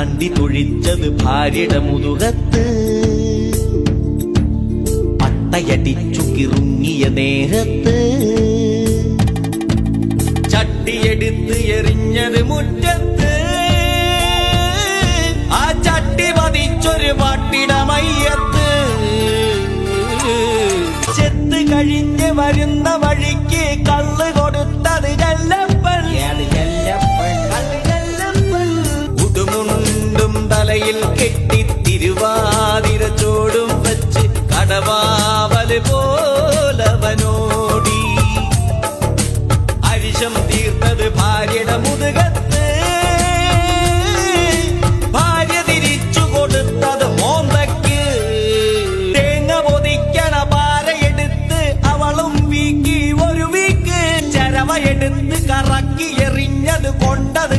ചാണ്ടി തൊഴിച്ചത് ഭാര്യയുടെ മുതുകത്ത്. പട്ടയടിച്ചു കിറുങ്ങിയ നേരത്ത്. ചട്ടിയെടുത്ത് എറിഞ്ഞത് മുറ്റത്ത്. ആ ചട്ടി പതിച്ചൊരു പട്ടിടമയ്യത്ത് ചെത്ത് കഴിഞ്ഞ് വരുന്ന വഴിക്ക് കടയിൽ കെട്ടി തിരുവാതിര ചോടും വച്ച് കടവാവൽ പോലവനോടി. അരിശം തീർത്തത് ഭാര്യയുടെ മുതുകത്ത്. ഭാര്യ തിരിച്ചു തേങ്ങ അവളും വീക്കി ഒരു ചരവയെടുത്ത് കറക്കി എറിഞ്ഞത് കൊണ്ടത്